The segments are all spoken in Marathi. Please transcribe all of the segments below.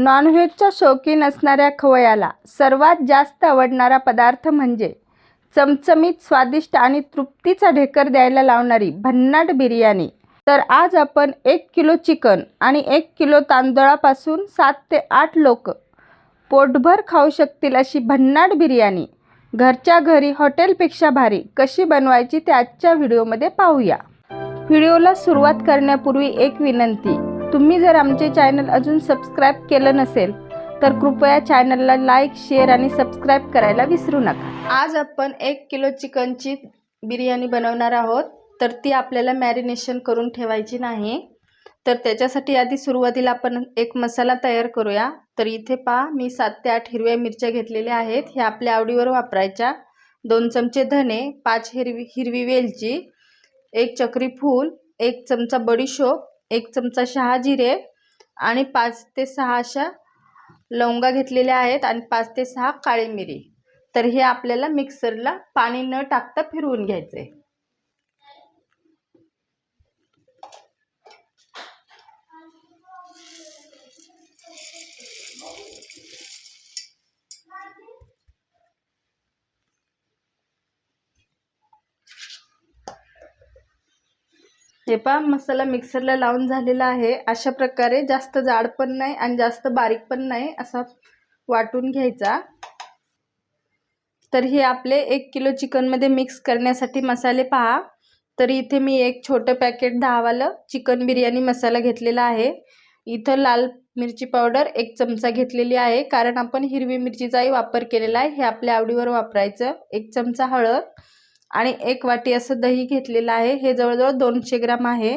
नॉनव्हेजच्या शौकीन असणाऱ्या खवयाला सर्वात जास्त आवडणारा पदार्थ म्हणजे चमचमीत स्वादिष्ट आणि तृप्तीचा ढेकर द्यायला लावणारी भन्नाट बिर्याणी. तर आज आपण एक किलो चिकन आणि एक किलो तांदळापासून सात ते आठ लोक पोटभर खाऊ शकतील अशी भन्नाट बिर्याणी. घरच्या घरी हॉटेलपेक्षा भारी कशी बनवायची ते आजच्या व्हिडिओमध्ये पाहूया. व्हिडिओला सुरुवात करण्यापूर्वी एक विनंती. तुम्ही जर आमचे चॅनल अजून सबस्क्राईब केलं नसेल तर कृपया चॅनलला लाईक शेअर आणि सबस्क्राईब करायला विसरू नका. आज आपण एक किलो चिकनची बिर्याणी बनवणार आहोत तर ती आपल्याला मॅरिनेशन करून ठेवायची नाही. तर त्याच्यासाठी आधी सुरुवातीला आपण एक मसाला तयार करूया. तर इथे पहा मी सात ते आठ हिरव्या मिरच्या घेतलेल्या आहेत. ह्या आपल्या आवडीवर वापरायच्या. दोन चमचे धने पाच हिरवी हिरवी वेलची एक चक्री फूल एक चमचा बडीशोप एक चमचा शहा जिरे आणि पाच ते सहा अशा लवंगा घेतलेल्या आहेत आणि पाच ते सहा काळी मिरी. तर हे आपल्याला मिक्सरला पाणी न टाकता फिरवून घ्यायचं हे पहा मसाला मिक्सरला लावून झालेला आहे. अशा प्रकारे जास्त जाड पण नाही आणि जास्त बारीक पण नाही असा वाटून घ्यायचा. तर हे आपले एक किलो चिकनमध्ये मिक्स करण्यासाठी मसाले पहा. तर इथे मी एक छोटं पॅकेट दहावालं चिकन बिर्याणी मसाला घेतलेला आहे. इथं लाल मिरची पावडर एक चमचा घेतलेली आहे. कारण आपण हिरवी मिरचीचाही वापर केलेला आहे. हे आपल्या आवडीवर वापरायचं. एक चमचा हळद. आणि एक वाटी असं दही घेतलेलं आहे. हे जवळजवळ दोनशे ग्राम आहे.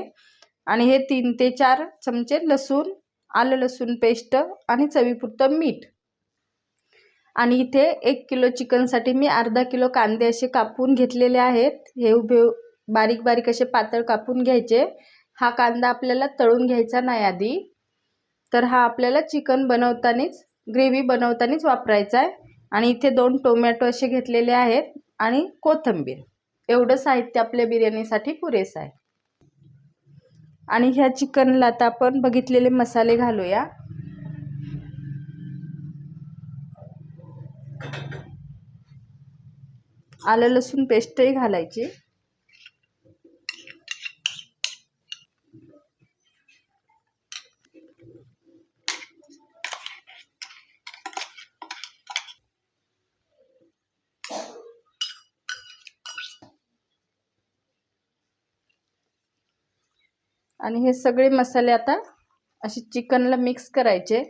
आणि हे तीन ते चार चमचे लसूण आलं लसूण पेस्ट आणि चवीपुरतं मीठ. आणि इथे एक किलो चिकनसाठी मी अर्धा किलो कांदे असे कापून घेतलेले आहेत. हे उभे बारीक बारीक असे पातळ कापून घ्यायचे. हा कांदा आपल्याला तळून घ्यायचा नाही आधी. तर हा आपल्याला चिकन बनवतानाच ग्रेव्ही बनवतानाच वापरायचा आहे. आणि इथे दोन टोमॅटो असे घेतलेले आहेत आणि कोथिंबीर. एवढं साहित्य आपल्या बिर्याणीसाठी पुरेसं आहे. आणि ह्या चिकनला आता आपण बघितलेले मसाले घालूया. आलं लसूण पेस्टही घालायची. आणि हे सगळे मसाले आता असे चिकनला मिक्स करायचे.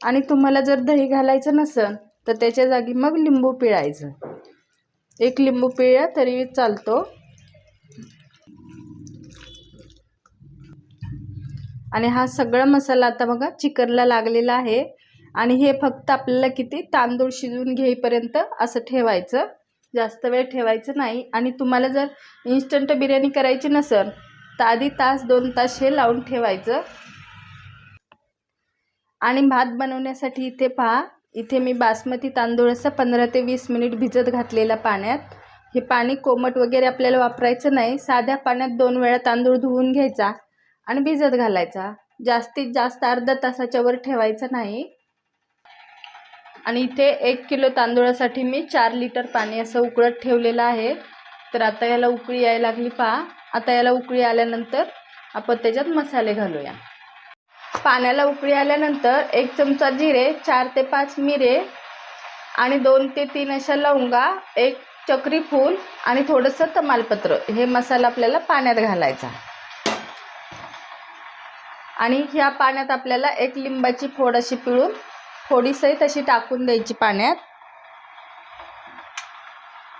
आणि तुम्हाला जर दही घालायचं नसेल तर त्याच्या जागी मग लिंबू पिळायचं. एक लिंबू पिळ्या तरी चालतो. आणि हा सगळा मसाला आता बघा चिकनला लागलेला आहे. आणि हे फक्त आपल्याला किती? तांदूळ शिजवून घेईपर्यंत असं ठेवायचं. जास्त वेळ ठेवायचं नाही आणि तुम्हाला जर इन्स्टंट बिर्याणी करायची नसेल तर आधी तास दोन तास हे लावून ठेवायचं. आणि भात बनवण्यासाठी इथे पहा इथे मी बासमती तांदूळ असं पंधरा ते वीस मिनिट भिजत घातलेला पाण्यात. हे पाणी कोमट वगैरे आपल्याला वापरायचं नाही साध्या पाण्यात दोन वेळा तांदूळ धुवून घ्यायचा आणि भिजत घालायचा. जास्तीत जास्त अर्धा तासाच्या वर ठेवायचं नाही. आणि इथे एक किलो तांदूळासाठी मी चार लिटर पाणी असं उकळत ठेवलेलं आहे. तर आता याला उकळी यायला लागली पहा. आता याला उकळी आल्यानंतर आपण त्याच्यात मसाले घालूया. पाण्याला उकळी आल्यानंतर एक चमचा जिरे चार ते पाच मिरे आणि दोन ते तीन अशा लवंगा एक चक्री फूल आणि थोडंसं तमालपत्र. हे मसाला आपल्याला पाण्यात घालायचा. आणि ह्या पाण्यात आपल्याला एक लिंबाची फोड अशी पिळून थोडीसही तशी टाकून द्यायची पाण्यात.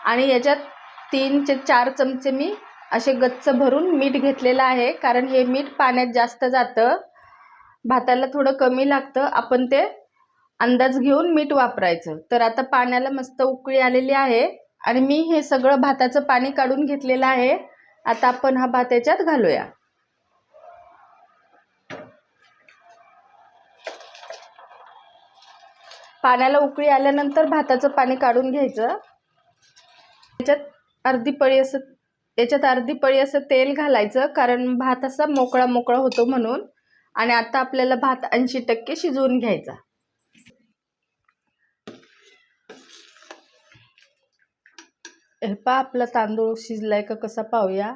आणि याच्यात तीन ते चार चमचे मी असे गच्च भरून मीठ घेतलेलं आहे. कारण हे मीठ पाण्यात जास्त जातं. भाताला थोडं कमी लागतं. आपण ते अंदाज घेऊन मीठ वापरायचं. तर आता पाण्याला मस्त उकळी आलेली आहे. आणि मी हे सगळं भाताचं पाणी काढून घेतलेलं आहे. आता आपण हा भात याच्यात घालूया. पाण्याला उकळी आल्यानंतर भाताचं पाणी काढून घ्यायचं. त्याच्यात अर्धी पळी असं याच्यात अर्धी पळी असं तेल घालायचं कारण भात असा मोकळा मोकळा होतो म्हणून. आणि आता आपल्याला भात ऐंशी टक्के शिजवून घ्यायचा. हे पा आपला तांदूळ शिजलाय का कसा पाहूया.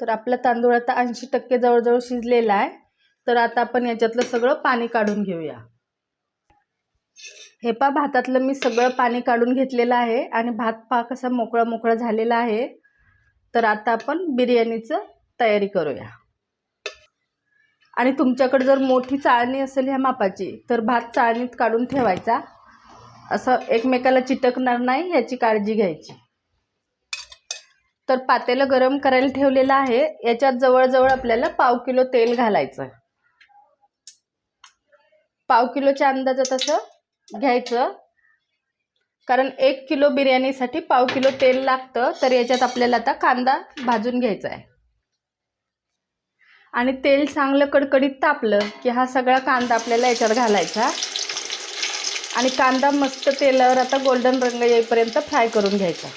तर आपला तांदूळ आता ऐंशी टक्के जवळजवळ शिजलेला आहे. तर आता आपण याच्यातलं सगळं पाणी काढून घेऊया. हे पा भातातलं मी सगळं पाणी काढून घेतलेलं आहे आणि भात पा कसा मोकळा मोकळा झालेला आहे. तर आता आपण बिर्याणीचं तयारी करूया. आणि तुमच्याकडे जर मोठी चाळणी असेल ह्या मापाची तर भात चाळणीत काढून ठेवायचा. असं एकमेकाला चिटकणार नाही याची काळजी घ्यायची. तर पातेलं गरम करायला ठेवलेलं आहे. याच्यात जवळजवळ आपल्याला पाव किलो तेल घालायचं. पाव किलोच्या अंदाजात असं घ्यायचं. कारण एक किलो बिर्याणीसाठी पाव किलो तेल लागतं तर याच्यात आपल्याला आता कांदा भाजून घ्यायचा आहे. आणि तेल चांगलं कडकडीत तापलं की हा सगळा कांदा आपल्याला याच्यात घालायचा. आणि कांदा मस्त तेलावर आता गोल्डन रंग येईपर्यंत फ्राय करून घ्यायचा.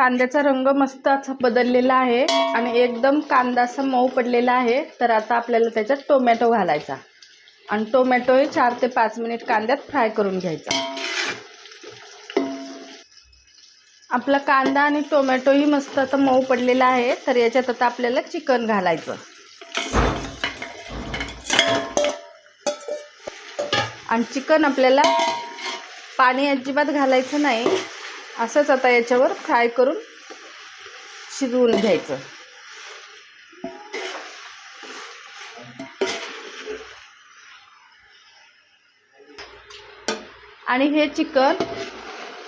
कांद्याचा रंग मस्त असा बदललेला आहे आणि एकदम कांदा असा मऊ पडलेला आहे. तर आता आपल्याला त्याच्यात टोमॅटो घालायचा. आणि टोमॅटोही चार ते पाच मिनिट कांद्यात फ्राय करून घ्यायचा. आपला कांदा आणि टोमॅटोही मस्त असं मऊ पडलेला आहे. तर याच्यात आता आपल्याला चिकन घालायचं. आणि चिकन आपल्याला पाणी अजिबात घालायचं नाही. असंच आता याच्यावर फ्राय करून शिजवून घ्यायचं. आणि हे चिकन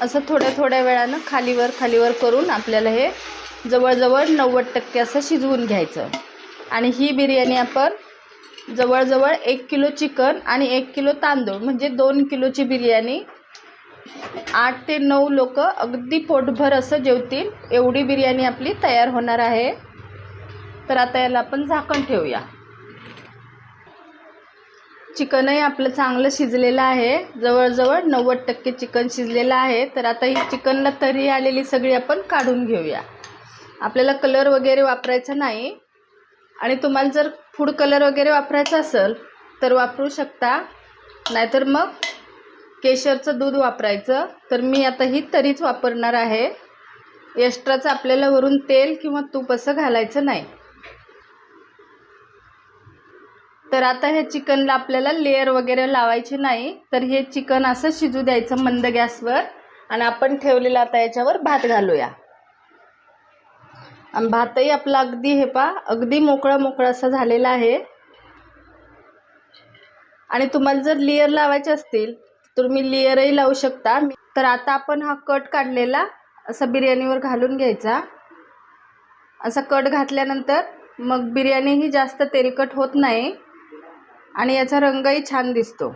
असं थोड्या थोड्या वेळानं खालीवर खालीवर करून आपल्याला हे जवळजवळ नव्वद टक्के असं शिजवून घ्यायचं. आणि ही बिर्याणी आपण जवळजवळ एक किलो चिकन आणि एक किलो तांदूळ म्हणजे दोन किलोची बिर्याणी आठ ते नऊ लोक अगदी पोटभर असं जेवतील. एवढी बिर्याणी आपली तयार होणार आहे. तर आता याला आपण झाकण ठेवूया. चिकनही आपलं चांगलं शिजलेलं आहे. जवळजवळ नव्वद टक्के चिकन शिजलेलं आहे. तर आता ही चिकनला तरी आलेली सगळी आपण काढून घेऊया. आपल्याला कलर वगैरे वापरायचा नाही. आणि तुम्हाला जर फूड कलर वगैरे वापरायचा असेल तर वापरू शकता. नाहीतर मग केशरचं दूध वापरायचं. तर मी आता ही तरीच वापरणार आहे. एक्स्ट्राचं आपल्याला वरून तेल किंवा तूप असं घालायचं नाही. तर आता हे चिकनला आपल्याला लेअर वगैरे लावायचे नाही. तर हे चिकन असं शिजू द्यायचं मंद गॅसवर. आणि आपण ठेवलेला आता याच्यावर भात घालूया. आणि भातही आपला अगदी हे पा अगदी मोकळा मोकळा असा झालेला आहे. आणि तुम्हाला जर लेअर लावायचे असतील तर मी लेअरही लावू शकता. तर आता आपण हा कट काढलेला असा बिर्याणीवर घालून घ्यायचा. असा कट घातल्यानंतर मग बिर्याणीही जास्त तेलकट होत नाही आणि याचा रंगही छान दिसतो.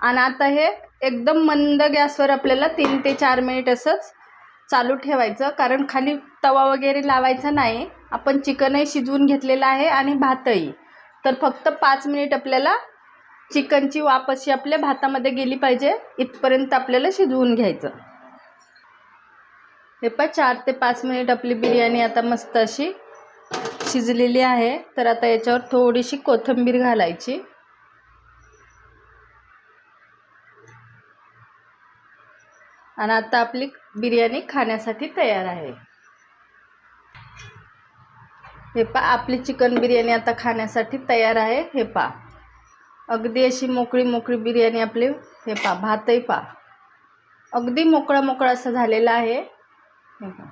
आणि आता हे एकदम मंद गॅसवर आपल्याला तीन ते चार मिनिट असंच चालू ठेवायचं. कारण खाली तवा वगैरे लावायचा नाही. आपण चिकनही शिजवून घेतलेलं आहे आणि भातही. तर फक्त पाच मिनिट आपल्याला चिकनची वाफ अशी आपल्या भातामध्ये गेली पाहिजे. इथपर्यंत आपल्याला शिजवून घ्यायचं. हे पण चार ते पाच मिनिट आपली बिर्याणी आता मस्त अशी शिजलेली आहे. तर आता याच्यावर थोडीशी कोथिंबीर घालायची. आणि आता आपली बिर्याणी खाण्यासाठी तयार आहे. हे पा आपली चिकन बिर्याणी आता खाण्यासाठी तयार आहे. हे पा. अगदी अशी मोकळी मोकळी बिर्याणी आपली. हे पा भातही पा. अगदी मोकळा मोकळा असं झालेला आहे. हे पा.